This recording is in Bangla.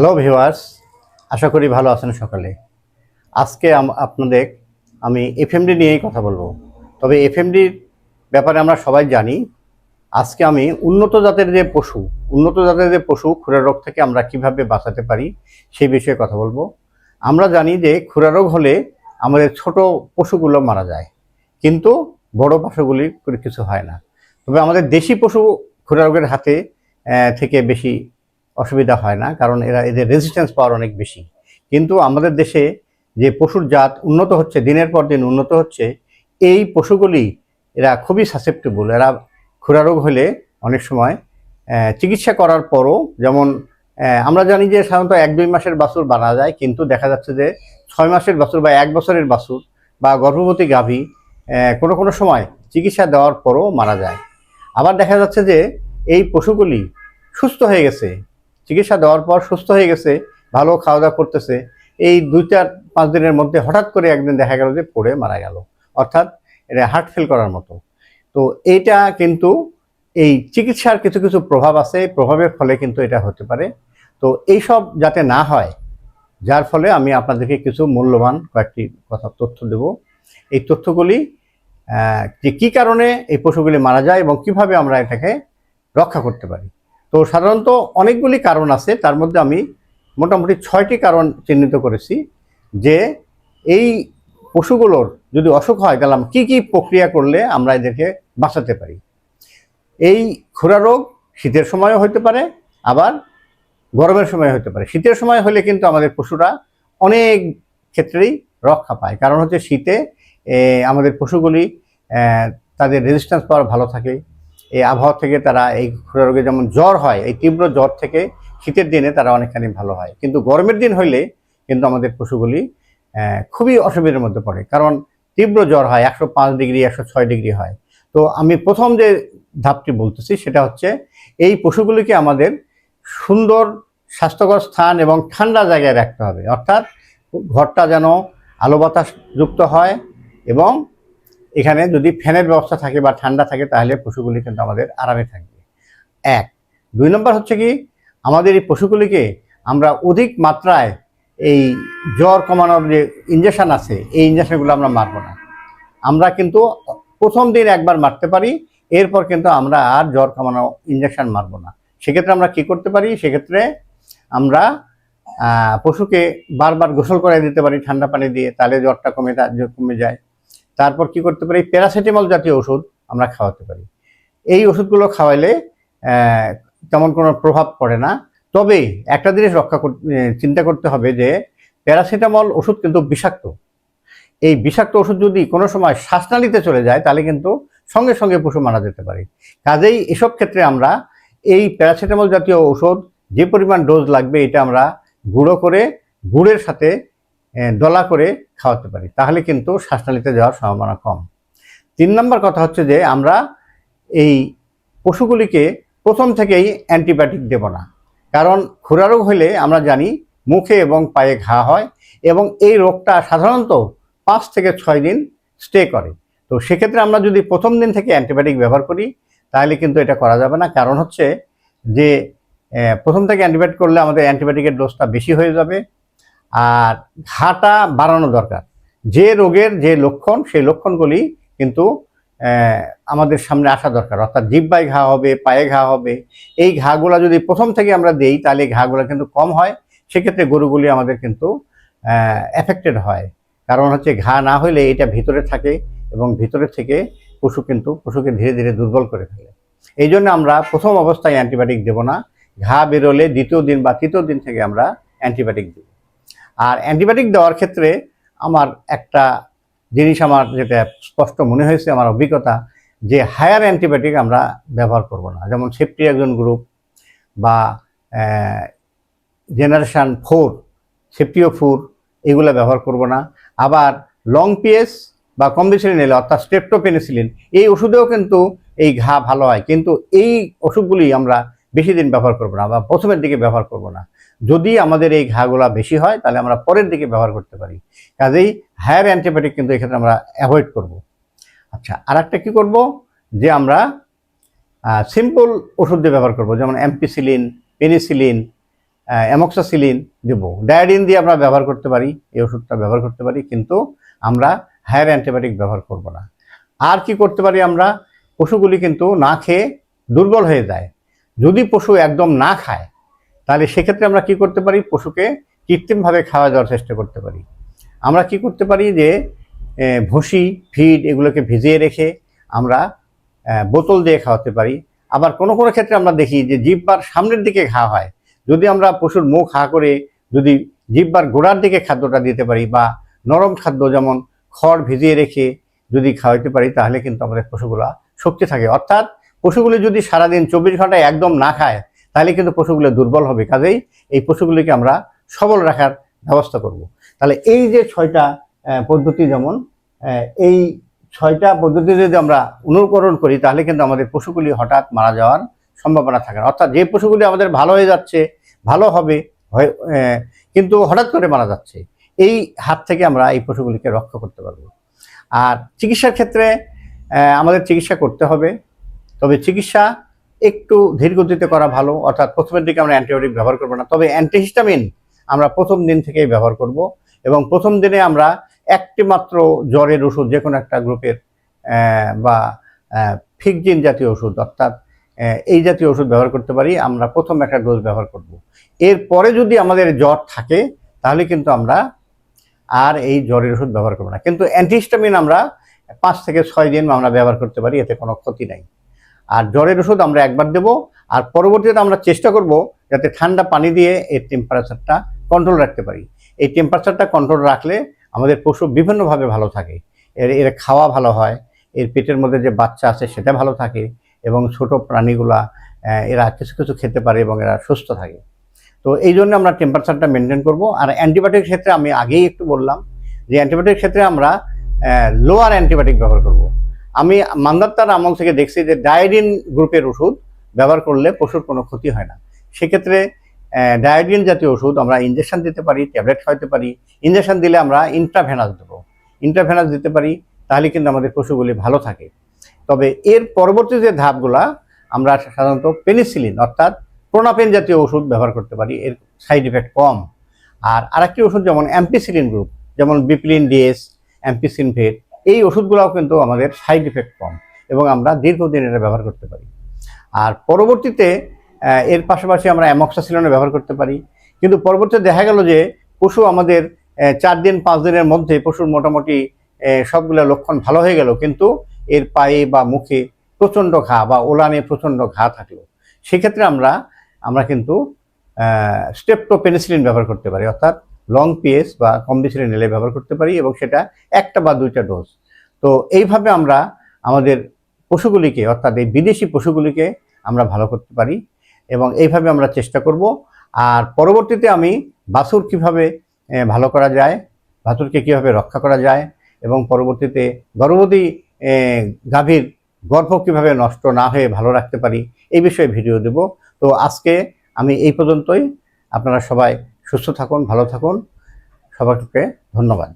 হ্যালো ভিউয়ার্স আশা করি ভালো আছেন সকালে। আজকে আপনাদের আমি এফএমডি নিয়েই কথা বলব। তবে এফএমডির ব্যাপারে আমরা সবাই জানি, আজকে আমি উন্নত জাতের যে পশু, উন্নত জাতের যে পশু খুরা রোগ থেকে আমরা কীভাবে বাঁচাতে পারি, সেই বিষয়ে কথা বলব। আমরা জানি যে খুরা রোগ হলে আমাদের ছোট পশুগুলো মারা যায়, কিন্তু বড় পশুগুলির কিছু হয় না। তবে আমাদের দেশি পশু খুরা রোগের হাতে থেকে বেশি অসুবিধা হয় না, কারণ এরা, এদের রেজিস্ট্যান্স পাওয়ার অনেক বেশি। কিন্তু আমাদের দেশে যে পশুর জাত উন্নত হচ্ছে, দিনের পর দিন উন্নত হচ্ছে, এই পশুগুলি এরা খুবই সাসেপ্টেবল এরা খুরা রোগ হলে অনেক সময় চিকিৎসা করার পরও যেমন আমরা জানি যে সাধারণত এক দুই মাসের বাছুর বানা যায়, কিন্তু দেখা যাচ্ছে যে ছয় মাসের বাছুর বা এক বছরের বাছুর বা গর্ভবতী গাভী কোনো কোনো সময় চিকিৎসা দেওয়ার পরও মারা যায়। আবার দেখা যাচ্ছে যে এই পশুগুলি সুস্থ হয়ে গেছে চিকিৎসা দেওয়ার পর সুস্থ হয়ে গেছে, ভালো খাওয়া দাওয়া করতেছে। এই দুই চার পাঁচ দিনের মধ্যে হঠাৎ করে একদিন দেখা গেল যে পড়ে মারা গেল। অর্থাৎ এটা হার্ট ফেল করার মতো। তো এইটা কিন্তু এই চিকিৎসার কিছু কিছু প্রভাব আছে, এই প্রভাবের ফলে কিন্তু এটা হতে পারে। তো এইসব যাতে না হয়, যার ফলে আমি আপনাদেরকে কিছু মূল্যবান কয়েকটি কথা তথ্য দেব। এই তথ্যগুলি যে কী কারণে এই পশুগুলি মারা যায় এবং কীভাবে আমরা এটাকে রক্ষা করতে পারি। তো সাধারণত অনেকগুলি কারণ আছে, তার মধ্যে আমি মোটামুটি ছয়টি কারণ চিহ্নিত করেছি যে এই পশুগুলোর যদি অসুখ হয় গেলাম কি কি প্রক্রিয়া করলে আমরা এদেরকে বাঁচাতে পারি? এই খুরা রোগ শীতের সময়ও হতে পারে, আবার গরমের সময় হতে পারে। শীতের সময় হলে কিন্তু আমাদের পশুরা অনেক ক্ষেত্রেই রক্ষা পায়। কারণ হচ্ছে শীতে আমাদের পশুগুলি তাদের রেজিস্ট্যান্স পাওয়ার ভালো থাকে এই আবহাওয়া থেকে তারা এই খুরা রোগে যেমন জ্বর হয়, এই তীব্র জ্বর থেকে শীতের দিনে তারা অনেকখানি ভালো হয়। কিন্তু গরমের দিন হইলে কিন্তু আমাদের পশুগুলি খুবই অসুবিধার মধ্যে পড়ে। কারণ তীব্র জ্বর হয়, একশো পাঁচ ডিগ্রি, একশো ছয় ডিগ্রি হয়। তো আমি প্রথম যে ধাপটি বলতেছি সেটা হচ্ছে, এই পশুগুলিকে আমাদের সুন্দর স্বাস্থ্যকর স্থান এবং ঠান্ডা জায়গায় রাখতে হবে। অর্থাৎ ঘরটা যেন আলো বাতাস যুক্ত হয় এবং এখানে যদি ফ্যানের ব্যবস্থা থাকে বা ঠান্ডা থাকে, তাহলে পশুগুলি কিন্তু আমাদের আরামে থাকবে। এক। দুই নম্বর হচ্ছে কি, আমাদের এই পশুগুলিকে আমরা অধিক মাত্রায় এই জ্বর কমানোর যে ইঞ্জেকশান আছে, এই ইঞ্জেকশানগুলো আমরা মারব না। আমরা কিন্তু প্রথম দিন একবার মারতে পারি, এরপর কিন্তু আমরা আর জ্বর কমানো ইঞ্জেকশন মারব না। সেক্ষেত্রে আমরা কি করতে পারি, সেক্ষেত্রে আমরা পশুকে বারবার গোসল করে দিতে পারি ঠান্ডা পানি দিয়ে, তাহলে জ্বরটা কমে কমে যায়। তারপর কি করতে পারি? প্যারাসিটামল জাতীয় ওষুধ আমরা খাওয়াতে পারি। এই ওষুধগুলো খাওয়াইলে তেমন কোনো প্রভাব পড়ে না। তবে একটা জিনিস রক্ষা চিন্তা করতে হবে যে, প্যারাসিটামল ওষুধ কিন্তু বিষাক্ত। এই বিষাক্ত ওষুধ যদি কোনো সময় শ্বাসনালীতে চলে যায়, তাহলে কিন্তু সঙ্গে সঙ্গে পশু মারা যেতে পারে। কাজেই এসব ক্ষেত্রে আমরা এই প্যারাসিটামল জাতীয় ওষুধ যে পরিমাণ ডোজ লাগবে, এটা আমরা গুঁড়ো করে, গুড়ের সাথে দলা করে খাওয়াতে পারি। তাহলে কিন্তু শ্বাসনালীতে যাওয়ার সম্ভাবনা কম। তিন নম্বর কথা হচ্ছে যে, আমরা এই পশুগুলিকে প্রথম থেকেই অ্যান্টিবায়োটিক দেব না। কারণ খুরা রোগ হলে আমরা জানি মুখে এবং পায়ে ঘা হয় এবং এই রোগটা সাধারণত পাঁচ থেকে ছয় দিন স্টে করে। তো সেক্ষেত্রে আমরা যদি প্রথম দিন থেকে অ্যান্টিবায়োটিক ব্যবহার করি, তাহলে কিন্তু এটা করা যাবে না। কারণ হচ্ছে যে প্রথম থেকে অ্যান্টিবায়োটিক করলে আমাদের অ্যান্টিবায়োটিকের ডোজটা বেশি হয়ে যাবে। আর ঘাটা বাড়ানো দরকার। যে রোগের যে লক্ষণ, সেই লক্ষণগুলি কিন্তু আমাদের সামনে আসা দরকার। অর্থাৎ জিব্বায় ঘা হবে, পায়ে ঘা হবে। এই ঘাগুলা যদি প্রথম থেকে আমরা দেই, তাহলে ঘাগুলো কিন্তু কম হয়। সেক্ষেত্রে গরুগুলি আমাদের কিন্তু এফেক্টেড হয়। কারণ হচ্ছে ঘা না হলে এটা ভিতরে থাকে এবং ভিতরে থেকে পশু কিন্তু, পশুকে ধীরে ধীরে দুর্বল করে ফেলে। এই জন্য আমরা প্রথম অবস্থায় অ্যান্টিবায়োটিক দেব না। ঘা বেরোলে দ্বিতীয় দিন বা তৃতীয় দিন থেকে আমরা অ্যান্টিবায়োটিক দেব। আর অ্যান্টিবায়োটিক দেওয়ার ক্ষেত্রে আমার একটা জিনিস আমার যেটা স্পষ্ট মনে হয়েছে, আমার অভিজ্ঞতা, যে হায়ার অ্যান্টিবায়োটিক আমরা ব্যবহার করব না। যেমন সেফটি একজন গ্রুপ বা জেনারেশান ফোর, সেফটিও ফোর, এগুলো ব্যবহার করব না। আবার লং পিএস বা কম্বিসিলিন এলে অর্থাৎ স্টেপটোপেনিসিলিন, এই ওষুধেও কিন্তু এই ঘা ভালো হয়। কিন্তু এই ওষুধগুলি আমরা বেশি দিন ব্যবহার করব না, বা প্রথমের দিকে ব্যবহার করব না। যদি আমাদের এই ঘাগুলা বেশি হয়, তাহলে আমরা পরের দিকে ব্যবহার করতে পারি। কাজেই হায়ার অ্যান্টিবায়োটিক কিন্তু এক্ষেত্রে আমরা অ্যাভয়েড করব। আচ্ছা আর একটা কী করব? যে আমরা সিম্পল ওষুধ দিয়ে ব্যবহার করব, যেমন অ্যাম্পিসিলিন পেনিসিলিন অ্যামক্সাসিলিন দেব। ডায়াডিন দিয়ে আমরা ব্যবহার করতে পারি, এই ওষুধটা ব্যবহার করতে পারি, কিন্তু আমরা হায়ার অ্যান্টিবায়োটিক ব্যবহার করব না। আর কি করতে পারি আমরা? পশুগুলি কিন্তু না খেয়ে দুর্বল হয়ে যায়। যদি পশু একদম না খায়, তাহলে সেক্ষেত্রে আমরা কি করতে পারি? পশুকে কৃত্রিমভাবে খাওয়া দেওয়ার চেষ্টা করতে পারি। আমরা কি করতে পারি যে ভুসি, ফিড এগুলোকে ভিজিয়ে রেখে আমরা বোতল দিয়ে খাওয়াতে পারি। আবার কোনো কোনো ক্ষেত্রে আমরা দেখি যে জিব্বার সামনের দিকে খাওয়া হয়। যদি আমরা পশুর মুখ হা করে যদি জিব্বার গোড়ার দিকে খাদ্যটা দিতে পারি বা নরম খাদ্য যেমন খড় ভিজিয়ে রেখে যদি খাওয়াইতে পারি, তাহলে কিন্তু আমাদের পশুগুলা শক্তি থাকে। অর্থাৎ পশুগুলি যদি সারাদিন চব্বিশ ঘন্টায় একদম না খায়, তাহলে কিন্তু পশুগুলো দুর্বল হবে। কাজেই এই পশুগুলিকে আমরা সবল রাখার ব্যবস্থা করব। তাহলে এই যে ছয়টা পদ্ধতি যেমন এই ছয়টা পদ্ধতি যদি আমরা অনুকরণ করি, তাহলে কিন্তু আমাদের পশুগুলি হঠাৎ মারা যাওয়ার সম্ভাবনা থাকে না। অর্থাৎ যে পশুগুলি আমাদের ভালো হয়ে যাচ্ছে, ভালো হবে কিন্তু হঠাৎ করে মারা যাচ্ছে, এই হাত থেকে আমরা এই পশুগুলিকে রক্ষা করতে পারব। আর চিকিৎসার ক্ষেত্রে আমাদের চিকিৎসা করতে হবে। তবে চিকিৎসা একটু ধীর গতিতে করা ভালো, অর্থাৎ প্রথমের দিকে আমরা অ্যান্টিবায়োটিক ব্যবহার করব না, তবে অ্যান্টিহিস্টামিন আমরা প্রথম দিন থেকেই ব্যবহার করব এবং প্রথম দিনে আমরা একটি মাত্র জ্বরের ওষুধ, যে কোনো একটা গ্রুপের বা ফিকজিন জাতীয় ওষুধ, অর্থাৎ এই জাতীয় ওষুধ ব্যবহার করতে পারি, আমরা প্রথম একটা ডোজ ব্যবহার করব। এরপরে যদি আমাদের জ্বর থাকে, তাহলে কিন্তু আমরা আর এই জ্বরের ওষুধ ব্যবহার করব না। কিন্তু অ্যান্টিহিস্টামিন আমরা পাঁচ থেকে ছয় দিন আমরা ব্যবহার করতে পারি, এতে কোনো ক্ষতি নাই। আর জ্বরের ওষুধ আমরা একবার দেব। আর পরবর্তীতে আমরা চেষ্টা করব যাতে ঠান্ডা পানি দিয়ে এর টেম্পারেচারটা কন্ট্রোল রাখতে পারি। এই টেম্পারেচারটা কন্ট্রোল রাখলে আমাদের পশু বিভিন্নভাবে ভালো থাকে। এর এর খাওয়া ভালো হয়, এর পেটের মধ্যে যে বাচ্চা আছে সেটা ভালো থাকে এবং ছোট প্রাণীগুলা এরা কিছু কিছু খেতে পারে এবং এরা সুস্থ থাকে। তো এই জন্য আমরা টেম্পারেচারটা মেনটেন করব। আর অ্যান্টিবায়োটিক ক্ষেত্রে আমি আগেই একটু বললাম যে অ্যান্টিবায়োটিক ক্ষেত্রে আমরা লোয়ার অ্যান্টিবায়োটিক ব্যবহার করব। আমি মান্দাত্তার আমল থেকে দেখছি যে ডায়োডিন গ্রুপের ওষুধ ব্যবহার করলে পশুর কোনো ক্ষতি হয় না। সেক্ষেত্রে ডায়োডিন জাতীয় ওষুধ আমরা ইঞ্জেকশন দিতে পারি ট্যাবলেট খাওয়াতে পারি। ইঞ্জেকশন দিলে আমরা ইন্ট্রাভেনাস দেবো। ইন্ট্রাভেনাস দিতে পারি, তাহলে কিন্তু আমাদের পশুগুলি ভালো থাকে। তবে এর পরবর্তী যে ধাপগুলা, আমরা সাধারণত পেনিসিলিন অর্থাৎ প্রোনাপেন জাতীয় ওষুধ ব্যবহার করতে পারি, এর সাইড এফেক্ট কম। আর আরেকটি ওষুধ যেমন অ্যাম্পিসিলিন গ্রুপ যেমন বিপ্লিন ডিএস অ্যাম্পিসিনভেট এই ওষুধগুলোও কিন্তু আমাদের সাইড এফেক্ট কম এবং আমরা দীর্ঘদিন এটা ব্যবহার করতে পারি। আর পরবর্তীতে এর পাশাপাশি আমরা অ্যামক্সাসিলনে ব্যবহার করতে পারি। কিন্তু পরবর্তীতে দেখা গেল যে, পশু আমাদের চার দিন, পাঁচ দিনের মধ্যে পশুর মোটামুটি সবগুলো লক্ষণ ভালো হয়ে গেল। কিন্তু এর পায়ে বা মুখে প্রচণ্ড ঘা বা ওলানে প্রচণ্ড ঘা থাকল। সেক্ষেত্রে আমরা আমরা কিন্তু স্টেপটোপেনিসিলিন ব্যবহার করতে পারি। অর্থাৎ লং পিএস বা কম কম্বিসিলিন এলে ব্যবহার করতে পারি এবং সেটা একটা বা দুইটা ডোজ তো এইভাবে আমরা আমাদের পশুগুলিকে, অর্থাৎ এই বিদেশি পশুগুলিকে আমরা ভালো করতে পারি এবং এইভাবে আমরা চেষ্টা করব। আর পরবর্তীতে আমি বাছুর কীভাবে ভালো করা যায়, বাছুরকে কীভাবে রক্ষা করা যায় এবং পরবর্তীতে গর্ভবতী গাভীর গর্ভ কীভাবে নষ্ট না হয়ে ভালো রাখতে পারি, এই বিষয়ে ভিডিও দেব। তো আজকে আমি এই পর্যন্তই। আপনারা সবাই সুস্থ থাকুন ভালো থাকুন। সবাইকে ধন্যবাদ।